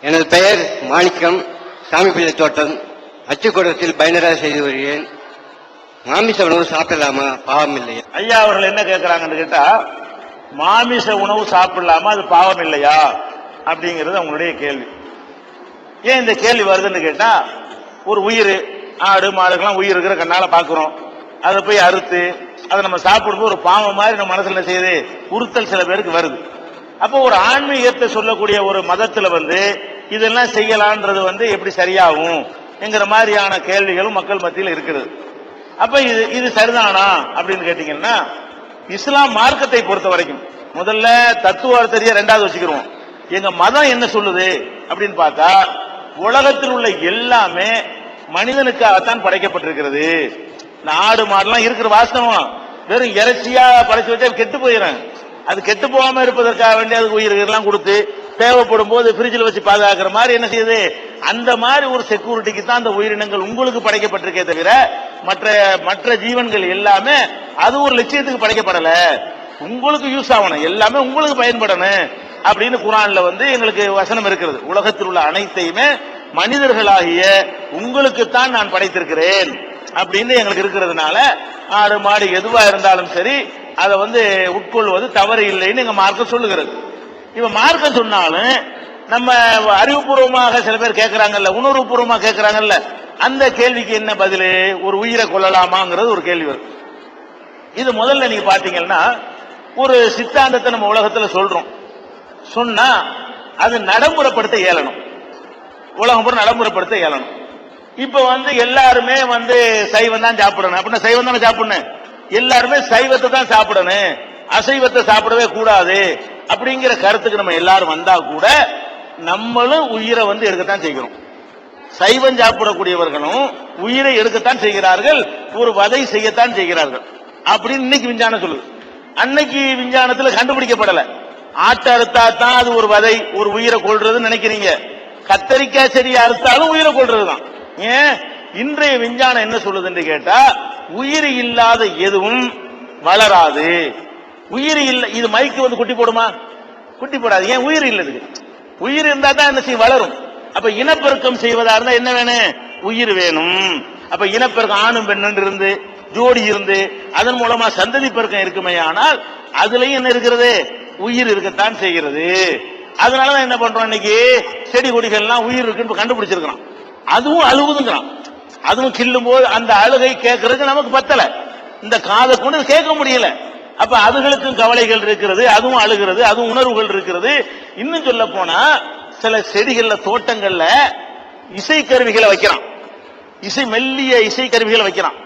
எனது பெயர் மாணிக்கம் சாமிப்பிள்ளை தோட்டம் அச்சுக்கூடத்தில் பயனராக செய்து வருகிறேன். மாமிச உணவு சாப்பிடலாமா? பாவம் இல்லையா? ஐயா அவர்கள் என்ன கேட்கிறாங்கன்னு கேட்டா மாமிச உணவு சாப்பிடலாமா? அது பாவம் இல்லையா? அப்படிங்கிறது அவங்களுடைய கேள்வி. ஏன் இந்த கேள்வி வருதுன்னு கேட்டா ஒரு உயிர் ஆடு மாடுகள்லாம் உயிர் இருக்கிற கண்ணால பாக்குறோம். அதை போய் அறுத்து அதை நம்ம சாப்பிடும்போது ஒரு பாவம் மாதிரி நம்ம மனசுல செய்யுது? உறுத்தல் சில பேருக்கு வருது. அப்போ ஒரு ஆன்மீகத்தை சொல்லக்கூடிய ஒரு மதத்துல வந்து இதெல்லாம் செய்யலான்றது வந்து எப்படி சரியாகும்? என்கிற மாதிரியான கேள்விகளும் மக்கள் மத்தியில் இருக்கிறது அப்ப இது இது சரிதானா அப்படின்னு கேட்டீங்கன்னா இஸ்லாம் மார்க்கத்தை பொறுத்த வரைக்கும் முதல்ல தத்துவார்த்தரிய ரெண்டாவது வச்சுக்கிறோம் எங்க மதம் என்ன சொல்லுது அப்படின்னு பார்த்தா உலகத்தில் உள்ள எல்லாமே மனிதனுக்காகத்தான் படைக்கப்பட்டிருக்கிறது. இந்த ஆடு மாடுலாம் இருக்கிற வாஸ்தவம் வெறும் இறைச்சியா படைச்சு வச்சா கெட்டு போயிடுறாங்க அது கெட்டு போகாம இருப்பதற்காக வேண்டிய அதுக்கு உயிர் கொடுத்து தேவைப்படும் போது ஃப்ரிட்ஜில் வச்சு பாதுகாக்கிற மாதிரி என்ன செய்யுது? அந்த மாதிரி ஒரு செக்யூரிட்டிக்கு தான் அந்த உயிரினங்கள் உங்களுக்கு படைக்கப்பட்டிருக்கே தவிர மற்ற மற்ற ஜீவன்கள் எல்லாமே அது ஒரு லட்சியத்துக்கு படைக்கப்படல. உங்களுக்கு யூஸ் ஆகணும். எல்லாமே உங்களுக்கு பயன்படணும் அப்படின்னு குரான்ல வந்து எங்களுக்கு வசனம் இருக்கிறது. உலகத்தில் உள்ள அனைத்தையுமே மனிதர்களாகிய உங்களுக்குத்தான் நான் படைத்திருக்கிறேன் அப்படின்னு எங்களுக்கு இருக்கிறதுனால ஆறு மாடு எதுவா இருந்தாலும் சரி அதை வந்து உட்கொள்வது தவறு இல்லைன்னு எங்க மார்க்கம் சொல்லுகிறது. இப்ப மார்க்கம் சொன்னாலும் நம்ம அறிவுபூர்வமாக சில பேர் கேட்கறாங்கல்ல உணர்வுபூர்வமாக கேட்கறாங்கல்ல அந்த கேள்விக்கு என்ன பதில்? ஒரு உயிரை கொள்ளலாமாங்கிறது ஒரு கேள்வி வரும். இது முதல்ல நீங்க பாத்தீங்கன்னா ஒரு சித்தாந்தத்தை நம்ம உலகத்துல சொல்றோம். சொன்னா அது நடைமுறைப்படுத்த இயலணும் உலகம் பூரா நடைமுறைப்படுத்த இயலணும் இப்ப வந்து எல்லாருமே வந்து சைவம் தான் சாப்பிடணும். அப்படின்னா சைவம் தானே சாப்பிடணும்? எல்லாருமே சைவத்தை தான் சாப்பிடணும். அசைவத்தை சாப்பிடவே கூடாது. அப்படிங்கிற கருத்துக்கு நம்ம எல்லாரும் வந்தா கூட நம்மளும் உயிரை வந்து எடுக்கத்தான் செய்கிறோம். சைவம் சாப்பிடக்கூடியவர்களும் உயிரை எடுக்கத்தான் செய்கிறார்கள். ஒரு வதை செய்யத்தான் செய்கிறார்கள். அப்படின்னு இன்னைக்கு விஞ்ஞானம் சொல்லுது. அன்னைக்கு விஞ்ஞானத்துல கண்டுபிடிக்கப்படல. ஆட்டை அறுத்தா தான் அது ஒரு வதை ஒரு உயிரை கொள்றதுன்னு நினைக்கிறீங்க. கத்தரிக்காய் செடியை அறுத்தாலும் உயிரை கொள்றதுதான் ஏன்? இன்றைய விஞ்ஞானம் என்ன சொல்லுதுன்னு கேட்டா உயிர் இல்லாத எதுவும் வளராது. உயிர் இல்ல இது மைக்கு வந்து குட்டி போடுமா? குட்டி போடாது. ஏன் உயிர் இல்ல இதுக்கு? உயிர் இருந்தா தான் என்ன செய்யும்? வளரும். அப்ப இனப்பெருக்கம் செய்வதா இருந்தா என்ன வேணும்? உயிர் வேணும். அப்ப இனப்பெருக்கம் ஆணும் பெண்ணு இருந்து ஜோடி இருந்து அதன் மூலமா சந்ததி பெருக்கம் இருக்குமே ஆனால் அதுலயும் என்ன இருக்கிறது? உயிர் இருக்கத்தான் செய்கிறது. அதனாலதான் என்ன பண்றோம் இன்னைக்கு? செடி கொடிகள்லாம் உயிர் இருக்குன்னு கண்டுபிடிச்சிருக்கிறான் கண்டுபிடிச்சிருக்கிறோம். அதுவும் அழுகுதுங்கிறான். அதுவும் கில்லும் போது அந்த அழுகை கேட்கறதுக்கு நமக்கு பத்தல. இந்த காதை கொண்டு கேட்க முடியல. அப்ப அதுகளுக்கும் கவலைகள் இருக்கிறது அதுவும் அழுகிறது அதுவும் உணர்வுகள் இருக்கிறது. இன்னும் சொல்ல போனா சில செடிகள்ல தோட்டங்கள்ல இசை கருவிகளை வைக்கிறான் இசை மெல்லிய இசை கருவிகளை வைக்கிறான்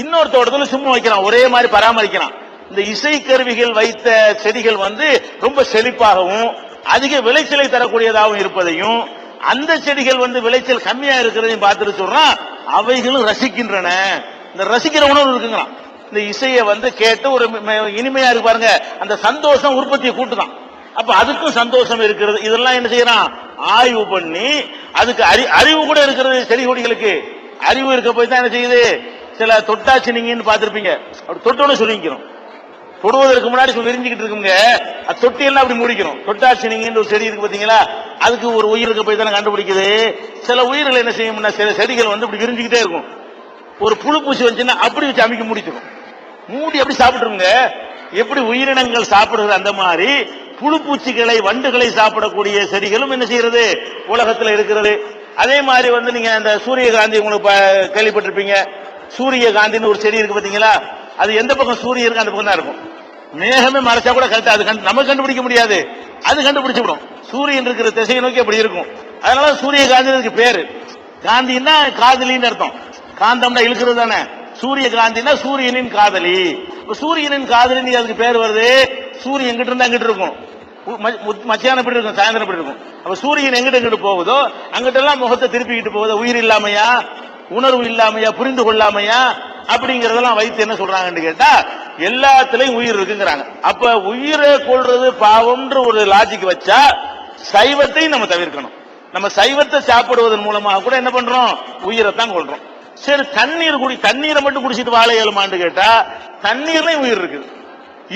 இன்னொரு தோட்டத்துல சும்மா வைக்கிறான் ஒரே மாதிரி பராமரிக்கிறான் இந்த இசை கருவிகள் வைத்த செடிகள் வந்து ரொம்ப செழிப்பாகவும் அதிக விளைச்சலை தரக்கூடியதாகவும் இருப்பதையும் அந்த செடிகள் வந்து விளைச்சல் கம்மியா இருக்கிறதையும் பார்த்துட்டு சொல்றான் அவைகளும் ரசிக்கின்றன. இந்த ரசிக்கிற உணர்வு இருக்குங்கிறான் இந்த இசையை வந்து கேட்டு ஒரு இனிமையா இருக்கு பாருங்க. அந்த சந்தோஷம் உற்பத்தியை கூட்டுதான். அப்ப அதுக்கும் சந்தோஷம் இருக்கிறது. இதெல்லாம் என்ன செய்யறான்? ஆய்வு பண்ணி அதுக்கு அறி அறிவு கூட இருக்கிறது செடி கொடிகளுக்கு அறிவு இருக்க போய் தான் என்ன செய்யுது? சில தொட்டாச்சி நீங்கன்னு பார்த்துருப்பீங்க. அப்படி தொட்டோன்னு சொல்லிக்கிறோம் தொடுவதற்கு முன்னாடி விரிஞ்சுக்கிட்டு இருக்குங்க. அது தொட்டி எல்லாம் அப்படி முடிக்கணும். தொட்டாசினிங்கன்னு ஒரு செடி இருக்கு பாத்தீங்களா? அதுக்கு ஒரு உயிருக்கு போய் தானே கண்டுபிடிக்குது. சில உயிர்கள் என்ன செய்யும்னா சில செடிகள் வந்து இப்படி விரிஞ்சுக்கிட்டே இருக்கும். ஒரு புழு பூச்சி வந்துச்சுன்னா அப்படி வச்சு அமைக்க முடிச்சிடும். மூடி அப்படி சாப்பிட்டுருங்க. எப்படி உயிரினங்கள் சாப்பிடுறது அந்த மாதிரி புழு பூச்சிகளை வண்டுகளை சாப்பிடக்கூடிய செடிகளும் என்ன செய்யறது? உலகத்தில் இருக்கிறது. அதே மாதிரி வந்து நீங்க அந்த சூரியகாந்தி உங்களுக்கு கேள்விப்பட்டிருப்பீங்க. சூரியகாந்தின்னு ஒரு செடி இருக்கு பாத்தீங்களா? அது எந்த பக்கம் சூரியன் இருக்கு அந்த பக்கம் தான் இருக்கும். மேகமே மறைச்சா கூட கரெக்டா அது கண்டு- நம்ம கண்டுபிடிக்க முடியாது. அது கண்டுபிடிச்சு விடும் சூரியன் இருக்கிற திசையை நோக்கி அப்படி இருக்கும். அதனால சூரிய இதுக்கு பேரு. காந்தின்னா காதலின்னு அர்த்தம். காந்தம்னா இழுக்கிறது தானே. சூரிய காந்தினா சூரியனின் காதலி. சூரியனின் காதலி அதுக்கு பேர் வருது. சூரியன் எங்கிட்ட இருந்தா அங்கிட்டு இருக்கும். மத்தியானம் எப்படி இருக்கும்? சாயந்தரம் எப்படி இருக்கும்? அப்ப சூரியன் எங்கிட்ட எங்கிட்டு போகுதோ அங்கிட்ட எல்லாம் முகத்தை திருப்பிக்கிட்டு போகுதோ உயிர் இல்லாமையா? உணர்வு இல்லாமையா? புரிந்து கொள்ளாமையா? அப்படிங்கறதெல்லாம் வைத்து என்ன சொல்றாங்கன்னு கேட்டா எல்லாத்துலயும் உயிர் இருக்குங்கிறாங்க. அப்ப உயிரை கொள்றது பாவம்ன்ற ஒரு லாஜிக் வச்சா சைவத்தையும் நம்ம தவிர்க்கணும். நம்ம சைவத்தை சாப்பிடுவதன் மூலமாக கூட என்ன பண்றோம்? உயிரை தான் கொள்றோம் சரி தண்ணீர் குடி தண்ணீரை மட்டும் குடிச்சிட்டு வாழ இயலுமான்னு கேட்டா தண்ணீர்லயும் உயிர் இருக்குது.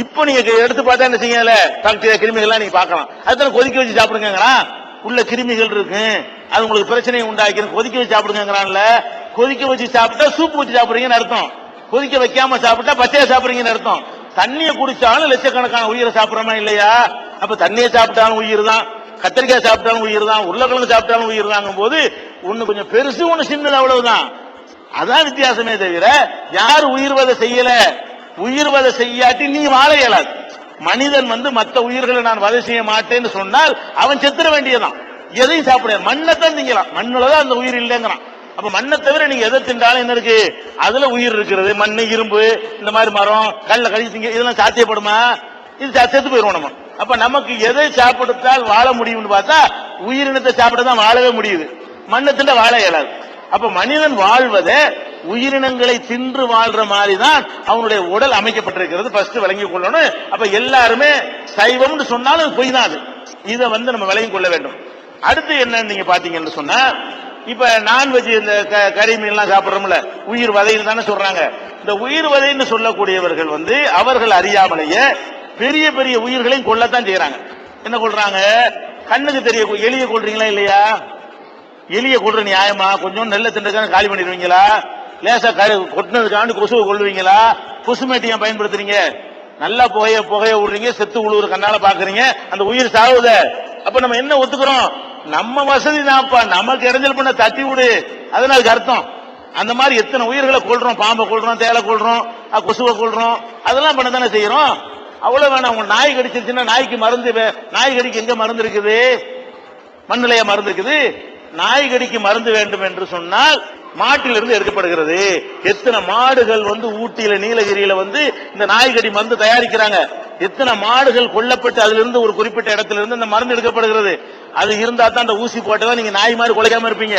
இப்ப நீங்க எடுத்து பார்த்தா என்ன செய்யல பாக்டீரியா கிருமிகள்லாம் நீங்க பார்க்கலாம். அதுதான் கொதிக்க வச்சு சாப்பிடுங்கிறான் உள்ள கிருமிகள் இருக்கு. அது உங்களுக்கு பிரச்சனையை உண்டாக்கி கொதிக்க வச்சு சாப்பிடுங்கிறான்ல கொதிக்க வச்சு சாப்பிட்டா சூப் வச்சு சாப்பிடுறீங்கன்னு அர்த்தம். கொதிக்க வைக்காம சாப்பிட்டா பச்சையா சாப்பிடுறீங்கன்னு அர்த்தம். தண்ணியை குடிச்சாலும் லட்சக்கணக்கான உயிரை சாப்பிடுறோமா இல்லையா? அப்ப தண்ணியை சாப்பிட்டாலும் உயிர் தான் கத்திரிக்காய் சாப்பிட்டாலும் உயிர் தான் உருளைக்கிழங்கு சாப்பிட்டாலும் உயிர் தாங்கும் போது ஒண்ணு கொஞ்சம் பெருசு ஒண்ணு சின்னது அவ்வளவுதான். அதான் வித்தியாசமே தவிர யார் உயிர்வதை செய்யல? உயிர்வதை செய்யாட்டி நீ வாழ இயலாது. மனிதன் வந்து மற்ற உயிர்களை நான் வதை செய்ய மாட்டேன்னு சொன்னால் அவன் செத்துற வேண்டியதான் எதையும் சாப்பிட மண்ணை தான் திங்கலாம். மண்ணில் தான் அந்த உயிர் இல்லைங்கிறான். அப்ப மண்ணை தவிர நீங்க எதை தின்றாலும் என்ன இருக்கு? அதுல உயிர் இருக்கிறது. மண் இரும்பு இந்த மாதிரி மரம் கல்ல கழிச்சிங்க இதெல்லாம் சாத்தியப்படுமா? இது செத்து போயிருவோம் நம்ம. அப்ப நமக்கு எதை சாப்பிடுத்தால் வாழ முடியும்னு பார்த்தா உயிரினத்தை சாப்பிட தான் வாழவே முடியுது. மண்ணை தின்ற வாழ இயலாது. அப்ப மனிதன் வாழ்வதை உயிரினங்களை தின்று வாழ்ற மாதிரி தான் அவனுடைய உடல் அமைக்கப்பட்டிருக்கிறது. ஃபர்ஸ்ட் விளங்கி கொள்ளணும். அப்ப எல்லாருமே சைவம்னு சொன்னாலும் அது பொய் தான் அது. இதை வந்து நம்ம விளங்கி கொள்ள வேண்டும். அடுத்து என்னன்னு நீங்க பாத்தீங்கன்னு சொன்னா இப்ப நான்வெஜ் இந்த க- கறி மீன்லாம் சாப்பிட்றோம்ல உயிர் வதைன்னு தானே சொல்றாங்க. இந்த உயிர் வதைன்னு சொல்லக்கூடியவர்கள் வந்து அவர்கள் அறியாமலேயே பெரிய பெரிய உயிர்களையும் கொல்லத்தான் செய்யறாங்க என்ன கொள்றாங்க கண்ணுக்கு தெரிய எளிய கொள்றீங்களா இல்லையா? எளிய கொள்ற நியாயமா? கொஞ்சம் நெல்ல திண்டுக்கான காலி பண்ணிடுவீங்களா? லேசா கரு கொட்டினதுக்காண்டு கொசுவை கொள்ளுவீங்களா கொசுமேட்டியா பயன்படுத்துறீங்க? நல்லா புகைய புகைய விடுறீங்க செத்து உழுவுற கண்ணால பாக்குறீங்க அந்த உயிர் சாவுத. அப்ப நம்ம என்ன ஒத்துக்கிறோம்? நம்ம வசதி தான்ப்பா. நமக்கு இடைஞ்சல் பண்ண தட்டி விடு. அதனால அதுக்கு அர்த்தம். அந்த மாதிரி எத்தனை உயிர்களை கொள்றோம் பாம்பை கொள்றோம் தேலை கொள்றோம் கொசுவை கொள்றோம் அதெல்லாம் பண்ண தானே செய்யறோம். அவ்வளவு வேணாம். உங்க நாய் கடிச்சிருச்சுன்னா நாய்க்கு மருந்து வே- நாய் கடிக்கு எங்க மருந்து இருக்குது? மண்ணிலைய மருந்து இருக்குது. நாய்கடிக்கு மருந்து வேண்டும் என்று சொன்னால் மாட்டிலிருந்து எடுக்கப்படுகிறது. எத்தனை மாடுகள் வந்து ஊட்டியில நீலகிரியில வந்து இந்த நாய்கடி மருந்து தயாரிக்கிறாங்க. எத்தனை மாடுகள் கொல்லப்பட்டு அதிலிருந்து ஒரு குறிப்பிட்ட இடத்துல இருந்து அந்த மருந்து எடுக்கப்படுகிறது. அது இருந்தா தான் அந்த ஊசி போட்டதான் நீங்க நாய் மாதிரி குலைக்காம இருப்பீங்க.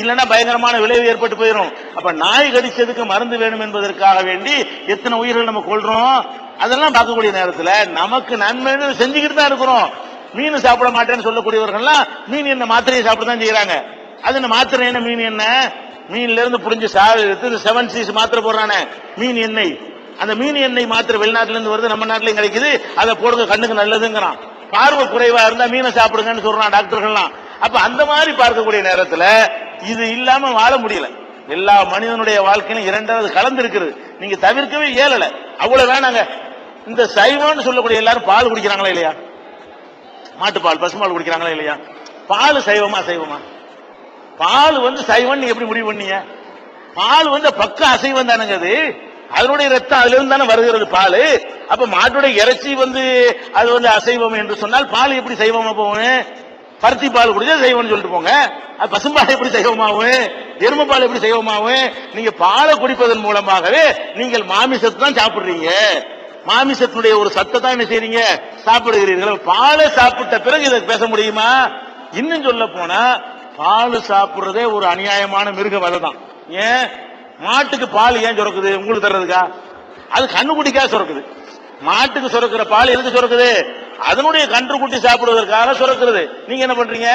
இல்லைன்னா பயங்கரமான விளைவு ஏற்பட்டு போயிடும் அப்ப நாய் கடிச்சதுக்கு மருந்து வேணும் என்பதற்காக வேண்டி எத்தனை உயிர்கள் நம்ம கொள்றோம் அதெல்லாம் பார்க்கக்கூடிய நேரத்துல நமக்கு நன்மை செஞ்சுக்கிட்டு தான் இருக்கிறோம். மீன் சாப்பிட மாட்டேன்னு சொல்லக்கூடியவர்கள்லாம் மீன் என்ன மாத்திரையை சாப்பிட தான் செய்யறாங்க அது என்ன மாத்திரை என்ன மீன் என்ன? மீன்ல இருந்து புரிஞ்சு சாவி எடுத்து செவன் சீஸ் மாத்திரை போடுறானே. மீன் எண்ணெய். அந்த மீன் எண்ணெய் மாத்திரை வெளிநாட்டுல இருந்து வருது நம்ம நாட்டிலையும் கிடைக்குது. அதை போடுங்க கண்ணுக்கு நல்லதுங்கிறான். பார்வை குறைவா இருந்தா மீனை சாப்பிடுங்கன்னு சொல்றான் டாக்டர்கள்லாம். அப்ப அந்த மாதிரி பார்க்கக்கூடிய நேரத்துல இது இல்லாம வாழ முடியல. எல்லா மனிதனுடைய வாழ்க்கையிலும் இரண்டாவது கலந்து இருக்குது. நீங்க தவிர்க்கவே இயலல. அவ்வளவு வேணாங்க. இந்த சைவம்னு சொல்லக்கூடிய எல்லாரும் பால் குடிக்கிறாங்களா இல்லையா? மாட்டுப்பால் பசுமால் குடிக்கிறாங்களா இல்லையா? பால் சைவமா சைவமா? பால் வந்து சைவன் நீங்க எப்படி முடிவு பண்ணீங்க பால் வந்து பக்க அசைவம் தானுங்க அது. அதனுடைய ரத்தம் அதுல இருந்து தானே வருகிறது பால். அப்ப மாட்டுடைய இறைச்சி வந்து அது வந்து அசைவம் என்று சொன்னால் பால் எப்படி சைவமா போகும் பருத்தி பால் குடிச்சா சைவம்னு சொல்லிட்டு போங்க. அது பசும்பால் எப்படி சைவமாகும்? எருமை பால் எப்படி சைவமாகும்? நீங்க பாலை குடிப்பதன் மூலமாகவே நீங்கள் மாமிசத்தை தான் சாப்பிடுறீங்க. மாமிசத்தினுடைய ஒரு சத்தை தான் என்ன செய்றீங்க? சாப்பிடுகிறீர்கள். பாலை சாப்பிட்ட பிறகு இதை பேச முடியுமா? இன்னும் சொல்ல போனா பால் சாப்பிடுறதே ஒரு அநியாயமான மிருக வதை தான் ஏன்? மாட்டுக்கு பால் ஏன் சுரக்குது? உங்களுக்கு தர்றதுக்கா? அது கண்ணுக்குட்டிக்கா சுரக்குது. மாட்டுக்கு சுரக்கிற பால் எதுக்கு சுரக்குது? அதனுடைய கன்றுக்குட்டி சாப்பிடுவதற்காக சுரக்கிறது. நீங்க என்ன பண்றீங்க?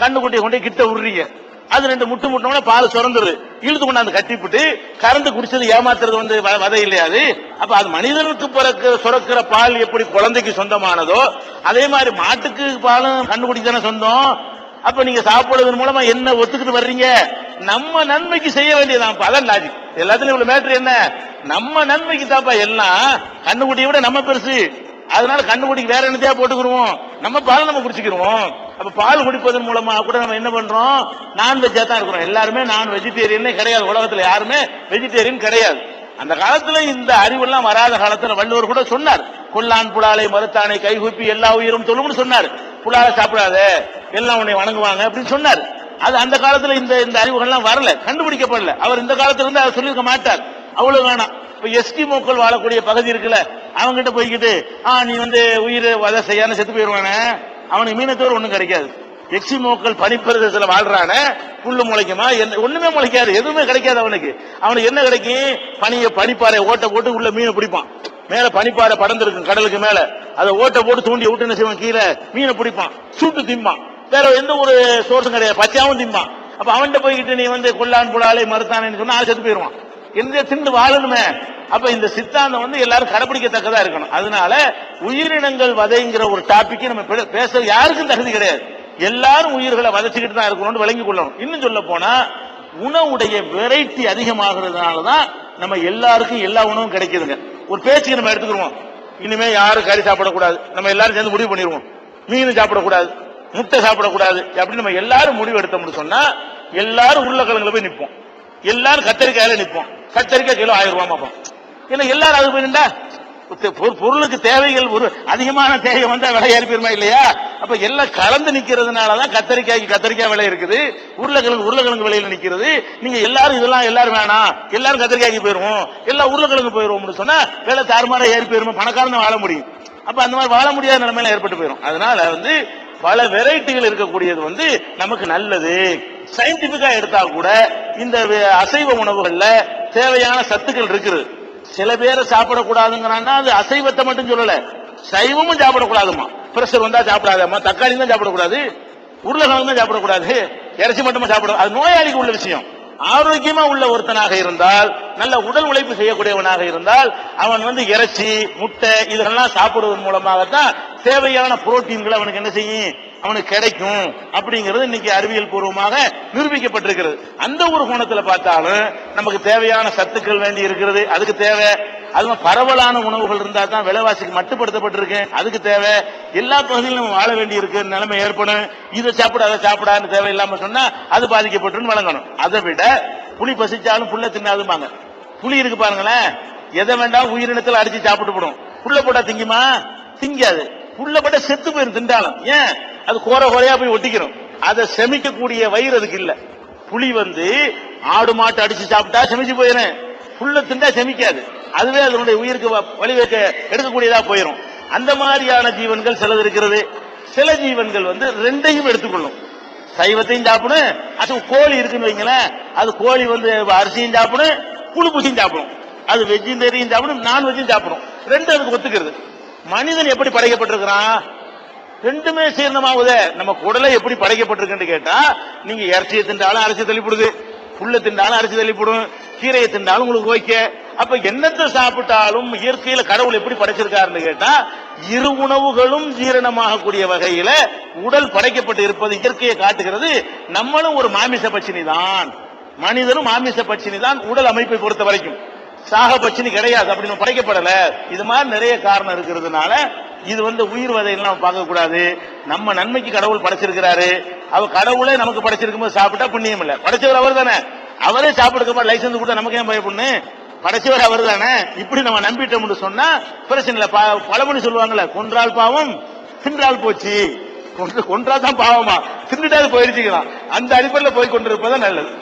கண்ணுக்குட்டியை கொண்டு கிட்ட விடுறீங்க அது ரெண்டு முட்டு முட்டோம்னா பால் சுரந்துரு இழுத்து கொண்டாந்து கட்டிவிட்டு கறந்து குடிச்சது ஏமாத்துறது வந்து வதை இல்லையா அது? அப்ப அது மனிதனுக்கு பிறக்க சுரக்கிற பால் எப்படி குழந்தைக்கு சொந்தமானதோ அதே மாதிரி மாட்டுக்கு பாலும் கண்ணுக்குட்டி தானே சொந்தம். அப்ப நீங்க சாப்பிடுவதன் மூலமா என்ன ஒத்துக்கிட்டு வர்றீங்க? நம்ம நன்மைக்கு செய்ய வேண்டியதான் அதான் லாஜிக் எல்லாத்துலயும் இவ்வளவு மேட்ரு என்ன? நம்ம நன்மைக்கு தாப்பா எல்லாம். கண்ணுக்குட்டியை விட நம்ம பெருசு. அதனால கண்ணுக்குட்டிக்கு வேற என்னத்தையா போட்டுக்கிருவோம் நம்ம பால் நம்ம குடிச்சுக்கிருவோம் அப்ப பால் குடிப்பதன் மூலமா கூட நம்ம என்ன பண்றோம்? நான்வெஜ்ஜா தான் இருக்கிறோம். எல்லாருமே நான் வெஜிடேரியனே கிடையாது. உலகத்துல யாருமே வெஜிடேரியன் கிடையாது. அந்த காலத்துல இந்த அறிவெல்லாம் வராத காலத்துல வள்ளுவர் கூட சொன்னார். கொல்லான் புலாலை மறுத்தானை கைகூப்பி எல்லா உயிரும் தொழும்னு சொன்னார். புலாலை சாப்பிடாத எல்லாம் உன்னை வணங்குவாங்க அப்படின்னு சொன்னார். அது அந்த காலத்துல இந்த இந்த அறிவுகள்லாம் வரல கண்டுபிடிக்கப்படல. அவர் இந்த காலத்துல இருந்து அதை சொல்லியிருக்க மாட்டார். அவ்வளவு வேணாம். இப்ப எஸ்கிமோக்கள் வாழக்கூடிய பகுதி இருக்குல்ல அவங்கிட்ட போய்கிட்டு ஆ நீ வந்து உயிர் வதை செய்யாம செத்து போயிருவானே? அவனுக்கு மீனத்தோடு ஒண்ணும் கிடைக்காது. எக்ஸிமோக்கள் பனிப்பிரதேசத்துல வாழ்றான புல்லு முளைக்குமா? என்ன- ஒண்ணுமே முளைக்காது எதுவுமே கிடைக்காது அவனுக்கு. அவனுக்கு என்ன கிடைக்கும்? பனிய பனிப்பாறை ஓட்ட போட்டு உள்ள மீனை பிடிப்பான். மேல பனிப்பாறை படர்ந்திருக்கும் கடலுக்கு மேல. அதை ஓட்ட போட்டு தூண்டி விட்டு என்ன செய்வான்? கீழே மீனை பிடிப்பான். சுட்டு திம்பான். வேற எந்த ஒரு சோர்ஸும் கிடையாது. பச்சையாவும் திம்பான். அப்ப அவன்கிட்ட போய்கிட்டு நீ வந்து கொல்லான் புலாலை மறுத்தானேன்னு சொன்னா செத்து போயிருவான் எந்த திண்டு வாழணுமே. அப்ப இந்த சித்தாந்தம் வந்து எல்லாரும் கடைபிடிக்கத்தக்கதா இருக்கணும். அதனால உயிரினங்கள் வதைங்கிற ஒரு டாபிக் நம்ம பேச யாருக்கும் தகுதி கிடையாது. எல்லாரும் உயிர்களை வதச்சிக்கிட்டு தான் இருக்கணும்னு விளங்கி கொள்ளணும். இன்னும் சொல்ல போனா உணவுடைய வெரைட்டி அதிகமாகிறதுனால தான் நம்ம எல்லாருக்கும் எல்லா உணவும் கிடைக்குதுங்க. ஒரு பேச்சுக்கு நம்ம எடுத்துக்கிறோம் இனிமே யாரும் கறி சாப்பிடக்கூடாது. நம்ம எல்லாரும் சேர்ந்து முடிவு பண்ணிடுவோம் மீன் சாப்பிடக்கூடாது. முட்டை சாப்பிடக்கூடாது. அப்படின்னு நம்ம எல்லாரும் முடிவு எடுத்தோம்னு சொன்னா எல்லாரும் உருளைக்கிழங்குல போய் நிற்போம் எல்லாரும் கத்தரிக்காயில நிற்போம் கத்தரிக்காய் கிலோ ஆயிரம் ரூபாய் பார்ப்போம் ஏன்னா எல்லாரும் அது போய் நின்றா பொருளுக்கு தேவைகள் ஒரு அதிகமான தேவை வந்தா விலை ஏறி போயிருமா இல்லையா? அப்ப எல்லாம் கலந்து நிக்கிறதுனாலதான் கத்தரிக்காய்க்கு கத்தரிக்காய் விலை இருக்குது. உருளைக்கிழங்கு உருளைக்கிழங்கு விலையில நிக்கிறது. நீங்க எல்லாரும் இதெல்லாம் எல்லாரும் வேணாம். எல்லாரும் கத்தரிக்காய்க்கு போயிருவோம். எல்லாம் உருளைக்கிழங்கு போயிருவோம்னு சொன்னா வேலை தாறுமாற ஏறி போயிருமா? பணக்காரன் வாழ முடியும். அப்ப அந்த மாதிரி வாழ முடியாத நிலைமையில ஏற்பட்டு போயிடும் அதனால வந்து பல வெரைட்டிகள் இருக்கக்கூடியது வந்து நமக்கு நல்லது. சயின்டிபிக்கா எடுத்தா கூட இந்த வே- அசைவ உணவுகள்ல தேவையான சத்துக்கள் இருக்குது. சில பேரை சாப்பிடக்கூடாதுங்கிறான்னா அது அசைவத்தை மட்டும் சொல்லல. சைவமும் சாப்பிடக்கூடாதுமா பிரஷர் வந்தா சாப்பிடாதம்மா. தக்காளி தான் சாப்பிடக்கூடாது. உருளைக்கிழங்கு தான் சாப்பிடக்கூடாது. இறைச்சி மட்டுமா சாப்பிட அது நோயாளிக்கு உள்ள விஷயம். ஆரோக்கியமா உள்ள ஒருத்தனாக இருந்தால் நல்ல உடல் உழைப்பு செய்யக்கூடியவனாக இருந்தால் அவன் வந்து இறைச்சி முட்டை இதெல்லாம் சாப்பிடுவதன் மூலமாகத்தான் தேவையான புரோட்டீன்களை அவனுக்கு என்ன செய்யும்? அவனுக்கு கிடைக்கும் அப்படிங்கிறது இன்னைக்கு அறிவியல் பூர்வமாக நிரூபிக்கப்பட்டிருக்கிறது. அந்த ஒரு கோணத்துல பார்த்தாலும் நமக்கு தேவையான சத்துக்கள் வேண்டி இருக்கிறது அதுக்கு தேவை. அது பரவலான உணவுகள் இருந்தா தான் விலைவாசிக்கு மட்டுப்படுத்தப்பட்டிருக்கு. அதுக்கு தேவை. எல்லா பகுதியிலும் நம்ம வாழ வேண்டி இருக்கு நிலைமை ஏற்படும். இதை சாப்பிட அதை சாப்பிடான்னு தேவை இல்லாம சொன்னா அது பாதிக்கப்பட்டுன்னு வழங்கணும். அதை விட புளி பசிச்சாலும் புல்ல தின்னாதுமாங்க புளி இருக்கு பாருங்களேன். எதை வேண்டாம் உயிரினத்தில் அடிச்சு சாப்பிட்டு போடும். புல்ல போட்டா திங்குமா? திங்காது. புள்ள போட்டா செத்து போயிடும் திண்டாலும் ஏன்? அது கோர கோரையா போய் ஒட்டிக்கிறோம் அதை செமிக்கக்கூடிய வயிறு அதுக்கு இல்ல. புலி வந்து ஆடு மாட்டு அடிச்சு சாப்பிட்டா செமிச்சு போயிடும் புல்ல திண்டா செமிக்காது. அதுவே அதனுடைய உயிருக்கு வ- எடுக்கக்கூடியதா போயிடும் அந்த மாதிரியான ஜீவன்கள் சிலது இருக்கிறது. சில ஜீவன்கள் வந்து ரெண்டையும் எடுத்துக்கொள்ளும். சைவத்தையும் சாப்பிடும் அது கோழி இருக்குன்னு வைங்களேன். அது கோழி வந்து அரிசியும் சாப்பிடும் புழு பூசியும் சாப்பிடும் அது வெஜ்ஜும் தெரியும் சாப்பிடும் நான் வெஜ்ஜும் சாப்பிடும் ரெண்டு அதுக்கு ஒத்துக்கிறது. மனிதன் எப்படி படைக்கப்பட்டிருக்கிறான்? ரெண்டுமே சீர்ணமாகுதே. நம்ம குடலை எப்படி படைக்கப்பட்டிருக்குன்னு கேட்டா நீங்க இறைச்சியை தின்றாலும் அரிசி தள்ளிப்படுது. புல்ல தின்றாலும் அரிசி தள்ளிப்படும். கீரையை தின்றாலும் உங்களுக்கு ஓகே. அப்ப என்னத்தை சாப்பிட்டாலும் இயற்கையில கடவுள் எப்படி படைச்சிருக்காருன்னு கேட்டா இரு உணவுகளும் ஜீரணமாகக்கூடிய வகையில உடல் படைக்கப்பட்டு இருப்பது இயற்கையை காட்டுகிறது. நம்மளும் ஒரு மாமிச பட்சினி தான். மனிதனும் மாமிச பட்சினி தான் உடல் அமைப்பை பொறுத்த வரைக்கும். சாக பட்சினி கிடையாது அப்படி நம்ம படைக்கப்படல. இது மாதிரி நிறைய காரணம் இருக்கிறதுனால இது வந்து உயிர் வதையெல்லாம் நம்ம பார்க்கக்கூடாது நம்ம நன்மைக்கு கடவுள் படைச்சிருக்கிறாரு. அவர் கடவுளே நமக்கு படைச்சிருக்கும் போது சாப்பிட்டா புண்ணியம் இல்லை. படைச்சவர் அவர் தானே. அவரே சாப்பிடுக்க லைசன்ஸ் கொடுத்தா நமக்கு ஏன் பயப்படணும்? படைச்சவர் அவர் தானே. இப்படி நம்ம நம்பிட்டோம்னு சொன்னா பிரச்சனை இல்லை. ப- பழமொழி சொல்லுவாங்கல்ல கொன்றால் பாவம் தின்றால் போச்சு. கொன்று கொன்றா தான் பாவமா. தின்னுட்டாது போயிருச்சுக்கலாம் அந்த அடிப்படையில் போய் கொண்டிருப்பதான் நல்லது.